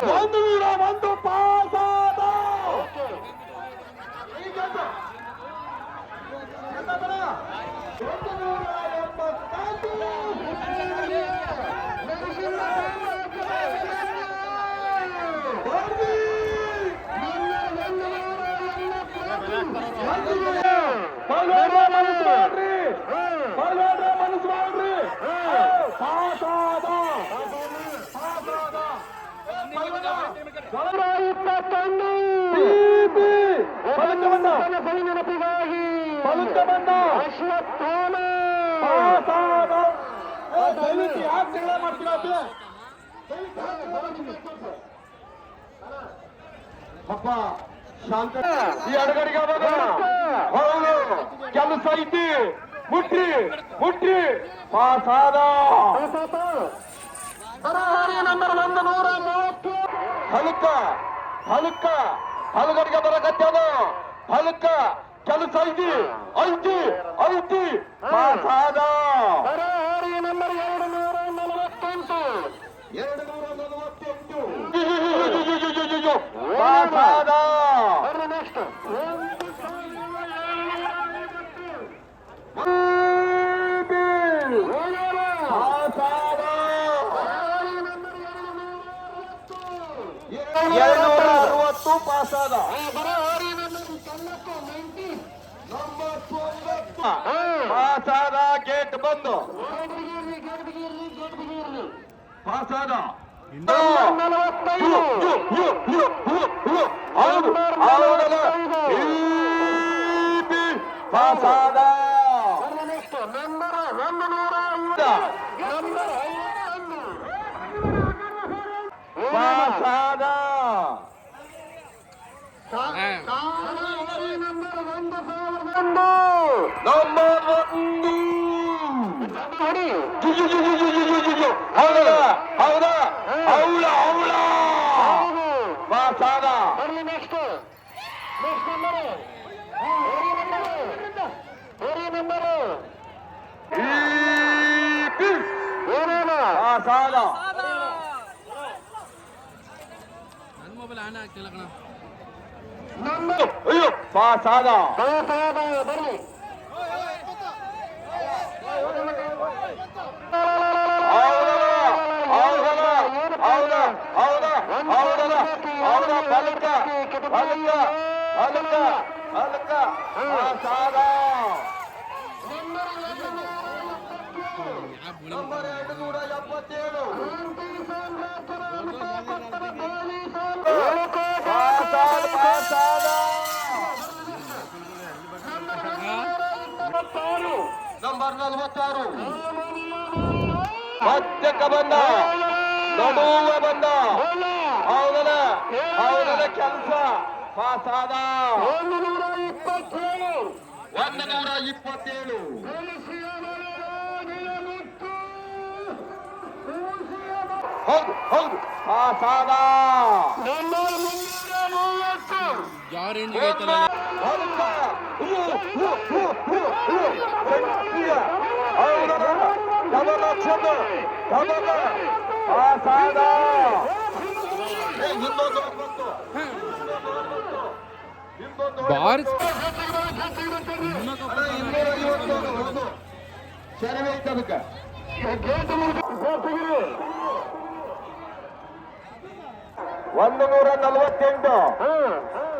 ಚಟ್ಪುರ್ಕಲ್ pass ಆದ. ಒಂದು ನೂರ ಒಂದು ನೂರ ಇಪ್ಪತ್ತೊಂದು ಬೀಬಿ. ಬಲಕ್ಕೆ ಬಂದ ಬಲಿ ನೆನಪಿಗಾಗಿ ಬಲಕ್ಕೆ ಬಂದ ಅಶ್ವತ್ಥಾಮ ಪಾಸ್ ಆದ ಏ, ದಯವಿಟ್ಟು ಯಾಕೆ ಜಗಳ ಮಾಡ್ತೀರಾ ಅಪ್ಪಿ? ದಯವಿಟ್ಟು ಯಾಕೆ ಜಗಳ ಮಾಡ್ತೀರಾ? ಅಪ್ಪ ಶಾಂತ ಈ ಅಡಗಡಿಗೆ ಅವಾಗ ಹೌದು ಕೆಲಸ ಐತಿ ಮುಟ್ರಿ ಮುಟ್ರಿ ಪಾಸ್ ಆದ ಬರೋರಿ ನಂಬರ್ ಒಂದು ನೂರ ಮೂವತ್ತು ಹಲಕ ಹಲಕ ಹಲಗಡಿಗೆ ಬರಕತ್ತದ ಹಲಕ ಕೆಲಸ ಐತಿ ಐತಿ ಐತಿ. ಪಾಸಾದ ನಂಬರ್ ಎರಡು ನೂರ ನಲವತ್ತೆಂಟು. ಎರಡು ನೂರ Pasada. İmdat Malavat'taydı. Yuh yuh yuh yuh yuh yuh. Aldı. Aldı. İpi. Pasada. Pasada. Number one. Number one. Mobile on ಆಗ್ತಿಲ್ಲ ಕಣ ನಂಬರ್ ಅಯ್ಯೋ ಪಾಸ್ ಆದ ಪಾಸಾದ ಬರ್ಲಿ ಹೌದಲ್ಲ ಹೌದಲ್ಲ ಹೌದ ನಂಬರ್ ನಲವತ್ತಾರು. ಮಧ್ಯಕ್ಕೆ ಬಂದ ನಡುವೆ ಬಂದ ಹೌದಲ್ಲ? ಹೌದಲ್ಲ ಕೆಲಸ? ಪಾಸ್ ಆದ ಒಂದು ನೂರ ಇಪ್ಪತ್ತೇಳು ಒಂದು ನೂರ ಇಪ್ಪತ್ತೇಳು ಹೌದು ಹೌದು ಪಾಸ್ ಆದ ಅದಕ್ಕೆ ಒಂದು ನೂರ ನಲವತ್ತೆಂಟು.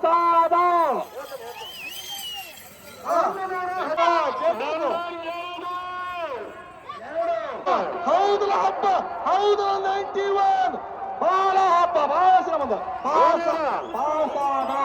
ಪಾಸ್ ಆದ ಹೌದಲ್ಲ ಹಬ್ಬ ಹೌದು ನೈಂಟಿ ಒನ್ ಬಹಳ ಹಬ್ಬ ಬಹಳ ಶ್ರಮದ ಪಾಸ್ ಪಾಸ್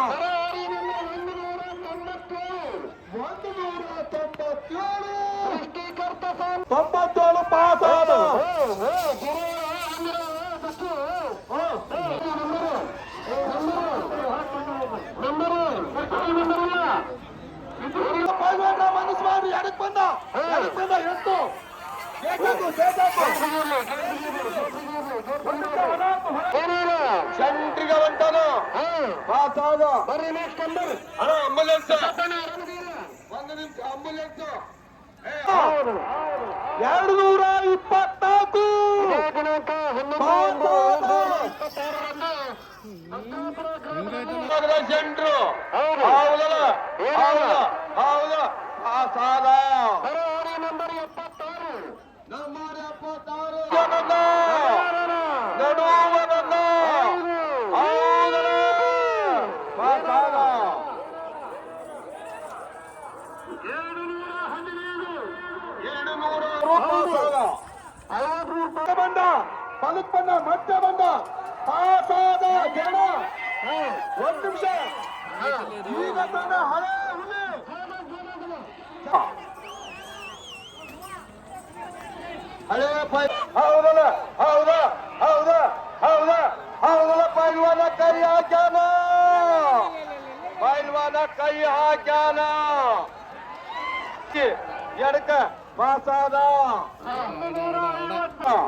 ಸೆಂಟ್ರಿಗೆ ಹೊಂಟಾನು ಪಾಸ್ ಆದ ಬರ್ರಿ ನೆಕ್ಸ್ಟ್ ಎರಡು ನೂರ ಇಪ್ಪತ್ನಾಲ್ಕು ಸೆಂಟ್ರು ಬಂದ ಪಲಕ್ ಬಂದ ಮತ್ತೆ ಬಂದ ಪಾಸ್ ಆದ ಜನ ಒಂದ್ ನಿಮಿಷ ಈಗ ತಾನೇ ಹಳೆ ಹುಲಿ ಹಳೆ ಪೈ ಹೌದಲ್ಲ ಹೌದ ಹೌದ ಹೌದ ಹೌದಲ್ಲ ಪೈಲ್ವಾನ ಕೈ ಹಾಕ್ಯಾನ ಪೈಲ್ವಾನ ಕೈ ಹಾಕ್ಯಾನ ಎಡಕ ಪಾಸಾದ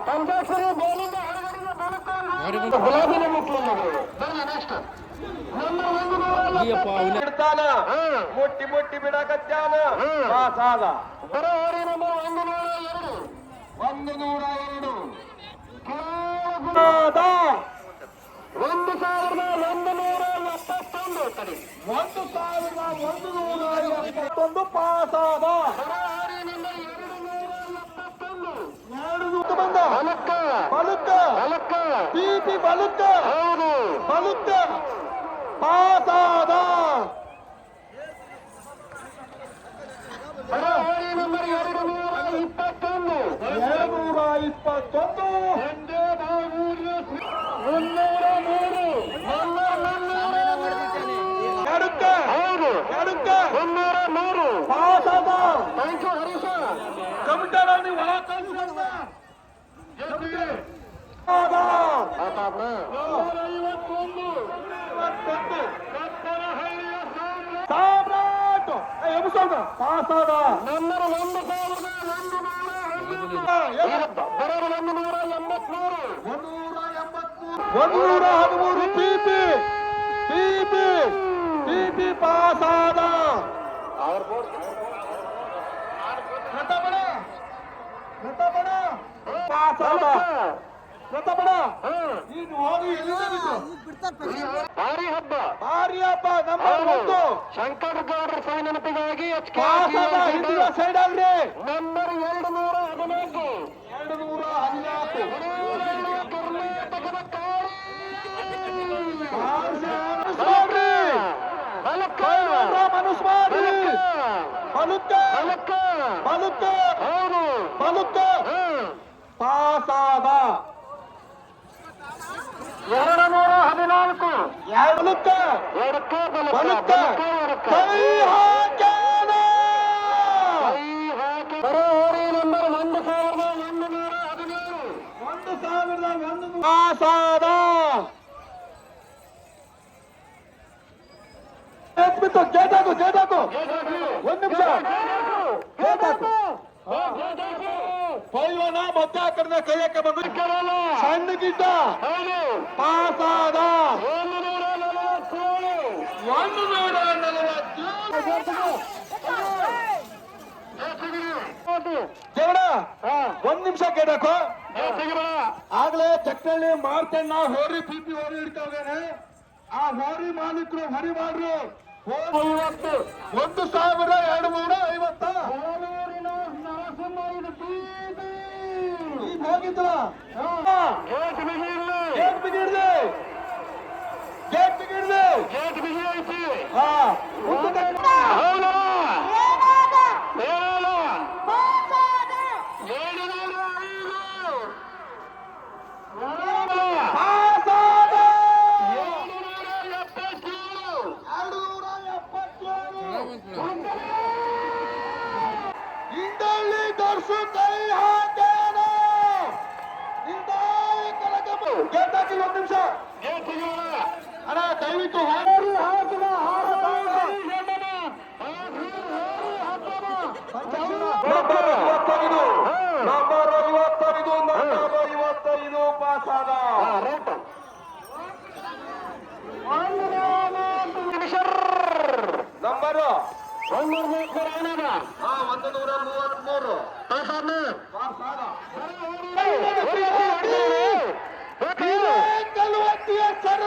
ಪಂಚಾಕ್ಷರಿ ಬೋಲಿಂದ ಹೊರಗಡೆಗೆ ಬರುತ್ತಾರೆ. ಯಾರು ಬಂತು? ಗುಲಾಬಿನ ಮುಖ್ಯಮಂತ್ರಿಗಳು ಬರ್ರಿ ನೆಕ್ಸ್ಟ್ ನಂಬರ್ ಒಂದು ನೂರ ಅಯ್ಯಪ್ಪ ಅವನ ಬಿಡ್ತಾನ ಹ್ಮ್. ಮುಟ್ಟಿ ಮುಟ್ಟಿ ಬಿಡಕತ್ಯಾನ ಹ್ಮ್. ಪಾಸಾದ ಬರೋರಿ ನಂಬರ್ ಒಂದು ನೂರ ಎರಡು ಒಂದು ನೂರ ಎರಡು ಕೇವಲ ಒಂದು ಸಾವಿರದ ಒಂದು ನೂರ ಎಪ್ಪತ್ತೊಂದು ತಡಿ ಒಂದು ಸಾವಿರದ ಒಂದು ನೂರ ಎಪ್ಪತ್ತೊಂದು ಪಾಸಾದ ಬಂದ. ಬಲಕ್ಕ. ಬಲುಕ್ಕ. ಬಲಕ್ಕ. ಪಿಪಿ ಬಲುಕ್ಕ. ಹೌದು. ಬಲುಕ್ಕ. ಪಾಸಾದ ಇಪ್ಪತ್ತೊಂದು. ಎರಡು ನೂರ ಇಪ್ಪತ್ತೊಂದು. ಒಂದೇ ಸಾಮ್ರಾಟ್ ಎಬ್ಬಿಸೋಣ. ಪಾಸಾದ ನೂರ ಹದಿಮೂರು ಪಿಪಿ ಪಿಪಿ ಪಿಪಿ ಪಾಸಾದ ಪಾಸಾದ ಭಾರಿ ಹಬ್ಬ ಭಾರಿ ಹಬ್ಬ. ನಮ್ಮ ಒಂದು ಶಂಕರ್ ಗೌಡ್ರ ಸೈನಿಕಗಾಗಿ ಎಚ್ ಕೆ ಸೈಡ್ ನಂಬರ್ ಎರಡು ನೂರ ಹದಿನಾಲ್ಕು. ಎರಡು ನೂರ ಹದಿನಾಲ್ಕು. ಕರ್ನಾಟಕದ ಕಾಳಿ ಮನಸ್ಸು ಮಾಡ್ರಿ ಬಲಕ್ಕ. ಬಲುಕ್ಕ ಎಡಕ್ಕೆ ಬಲಕ್ಕ ಬಲುಕ್ಕ ಬಲಕ್ಕ ಎಡಕ್ಕೆ. ಕೈ ಹಾಕ್ಯಾನ ಕೈ ಹಾಕಿ ಬರೋರಿ ನಂಬರ್ ಒಂದು ಸಾವಿರದ ಒಂದು ನೂರ ಹದಿನೇಳು ಒಂದು ಸಾವಿರದ ಒಂದು ನೂರ- ಪಾಸಾದ ಎತ್ಬಿಟ್ಟು ಗೇಟಾಕು ಗೇಟಾಕು ಒಂದು ನಿಮಿಷ ಗೇಟಾಕು ಪೈಲ್ವನ ಮಧ್ಯ ಕಡೆ ಕೈಯಕ್ಕೆ ಬಂದು ಸಣ್ಣ ಗಿಡ್ಡ ಹೌದು ಪಾಸಾದ ಒಂದು ನೂರ ನಲವತ್ತೇಳು ಒಂದು ನೂರ ಒಂದ್ ನಿಮಿಷ ಕೇಳಕು ಆಗ್ಲೇ ಚಕ್ಕಳ್ಳಿ ಮಾರ್ತಣ್ಣ ಹೋರಿ ಪಿಪಿ ಹೋರಿ ಹಿಡ್ತಾ ಹೋಗ್ಯಾನೆ ಆ ಹೋರಿ ಮಾಲೀಕರು ಹರಿ ಮಾಡ್ರು ಐವತ್ತು ಒಂದು ಸಾವಿರ ಎರಡು ನೂರ ಐವತ್ತ. ಕೋಲೂರಿನ ಗೇಟ್ ಬಿಗಿಡ್ದೆ ಗೇಟ್ ಬಿಗಿ ಐತಿ ಹಾ ಮುಂದೆ ತಗೊಂಡು- ಹೌದಾ ಹೇಳಲ್ಲ ಏಳು ನೂರ ಐದು ಹೇಳಲ್ಲ. ಪಾಸಾದ ಏಳು ನೂರ ಎಪ್ಪತ್ತೇಳು ಎರಡು ನೂರ ಎಪ್ಪತ್ತೇಳು ಬಂತು ಇಂದಳ್ಳಿ ದರ್ಶು ಕೈ ಹಾಕ್ಯಾನ ಇಂದಾಯಿ ಕನಕ ಗೇಟ್ ಹಾಕಿ ಒಂದ್ ನಿಮಿಷ ಗೇಟ್ ಬಿಗಿ ಇಲ್ಲ. ಅಣ್ಣ ದಯವಿಟ್ಟು ಹೋರಿ ಹಾಕಿದ ನಂಬರ್ ನಂಬರು ಒಂದು ಮೂವತ್ಮೂರು ಏನದ ಹಾ ಒಂದು ನೂರ ಮೂವತ್ಮೂರು ಪಾಸಾದ್ನ ಪಾಸಾದ. ಕಲ್ವತ್ತಿಯ ಸರ್ದಾರ ಪಾಸಾದ ಪಾಸಾದ. ಹಾ. ಆ ದೂರ ಹೋಗಿ- ಕೈ ಹಾಕ್ಯಾನ. ಎರಡು ನೂರ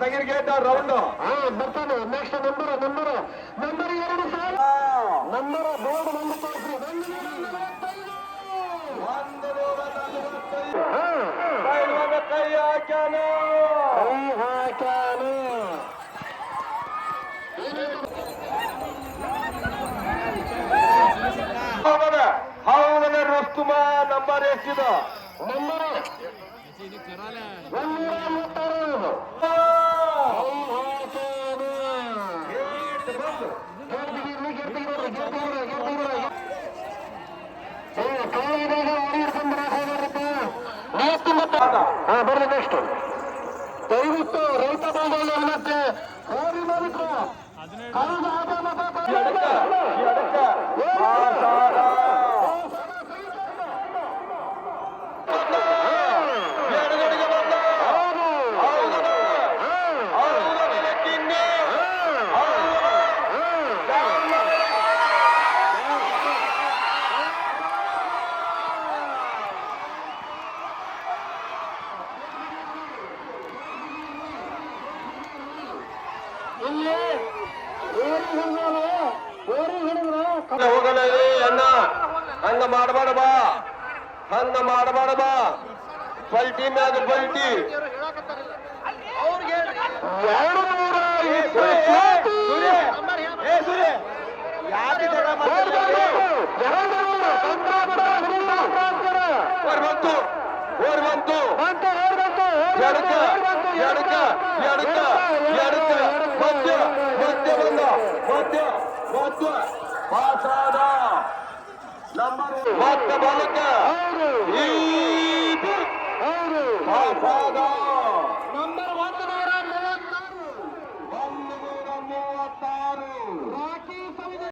ತಗಿರ್ಗೇಟ ರೌಂಡ್ ಬರ್ತಾನೆ. ನೆಕ್ಸ್ಟ್ ನಂಬರ್ ನಂಬರ್ ನಂಬರ್ ಎರಡು ಸಾವಿರ ನಂಬರ್ ಬೋರ್ಡ್ ಒಂದು ತೋರಿಸಿ. ಒಂದು ನೂರ ನಲವತ್ತೈದು. ಕೈ ಹಾಕ್ಯಾನ. ಕೈ ಹಾಕ್ಯಾನು. ಹೌದನ ರಸ್ತುಮ ರುಸ್ತುಮ? ನಂಬರ್ ಎಷ್ಟಿದ? ನಂಬರ್ ಒಂದೂರ ಮೂವತ್ತಾರು ಬರ್ರಿ ನೆಕ್ಸ್ಟ್ ದಯವಿಟ್ಟು ರೈತ ಬಂಧುಗಳು ಮತ್ತೆ ಹೋರಿ ಮಾಡಿದ್ರು ಕಳೆದ ಮತ್ತು ಎಡಕ ಎಡಕ ಪಾಸಾದ. ಎಡಗಡೆಗೆ ಬಂದ ಹೌದು. ಹೌದನ ಹಾ. ಹೌದನ ಕಿಂಗ್ ಹೌದನ ಇಲ್ಲಿ ಓರಿ ಹಿಡಿದ್ರು ಓರಿ ಹಿಡಿದ್ರು ಹೋಗಲ್ಲ ಏ ಅಣ್ಣ. ಹಂಗ ಮಾಡಬೇಡ ಬಾ. ಹಂಗ ಮಾಡಬೇಡ ಬಾ. ಪಲ್ಟಿ ಮ್ಯಾಗ ಪಲ್ಟಿ ಎರಡು ನೂರ ಬಂತು. ಬಂತು ಬಂತು, ಬಂತು, ಓಡಿ ಎಡಕ ಬಂತು, ಓಡಿ ಬಂತು, ಎಡಕ ಎಡಕ ಎಡಕ ಮಧ್ಯ ಮಧ್ಯ ಬಂದ ಮಧ್ಯ ಮಧ್ಯ ಪಾಸಾದ ನಂಬರ್ ಮತ್ತೆ ಬಲಕ ಹೌದು ಈ ಹೌದು ಪಾಸಾದ